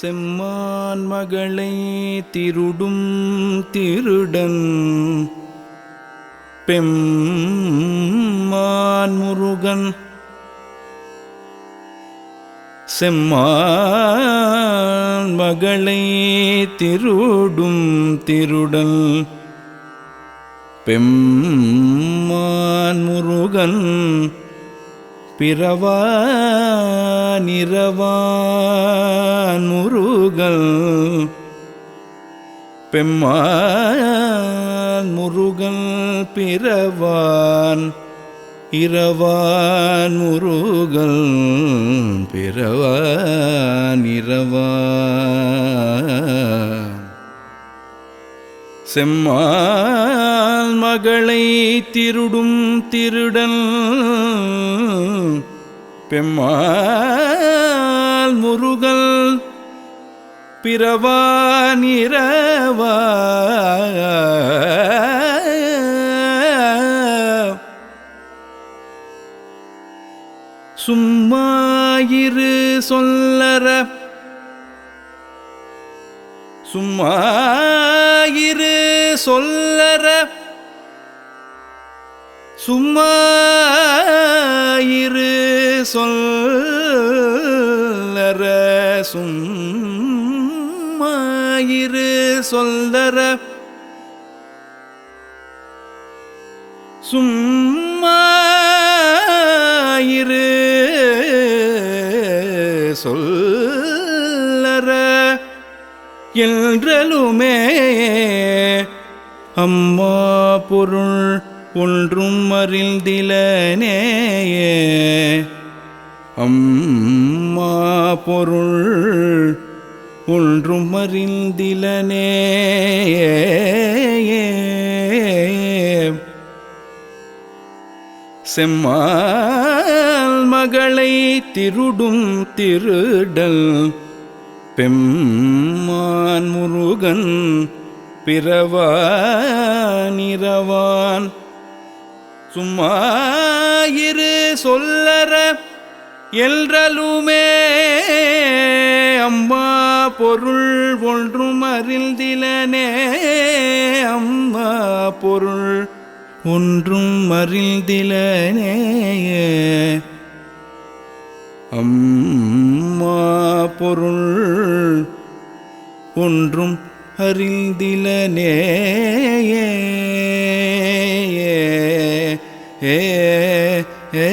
செம்மான் மகளை திருடும் திருடன். பெம்மான் முருகன். செம்மான் மகளை திருடும் திருடன். பெம்மான் முருகன். பிறவான் இரவான் முருகல். பெம்மான் முருகன் பிறவான் இரவான் முருகல். பிறவான் இரவான் செம்மான் மகளை திருடும் திருடன் பெம்மால் முருகல் பிறவான் இரவா சும்மாயிரு சொல்லற. சும்மாயிரு சொல்லற. சும்மா சும்மாயிரு சொல்லற சும்மாயிரு சொல்லற. என்றலுமே அம்மா பொருள் ஒன்றும் அறிந்திலனேயே. அம்மா பொருள் ஒன்றும் அறிந்திலனே. செம்மால் மகளை திருடும் திருடல் பெம்மான் முருகன் பிறவானிரவான் சும்மாயிரு சொல்லற எல்றலுமே அம்மா பொருள் ஒன்றும் அறிந்திலனே அம்மா பொருள் ஒன்றும் அறிந்திலனே அம்மா பொருள் ஒன்றும் அறிந்திலனே ஏ ஏ ஏ.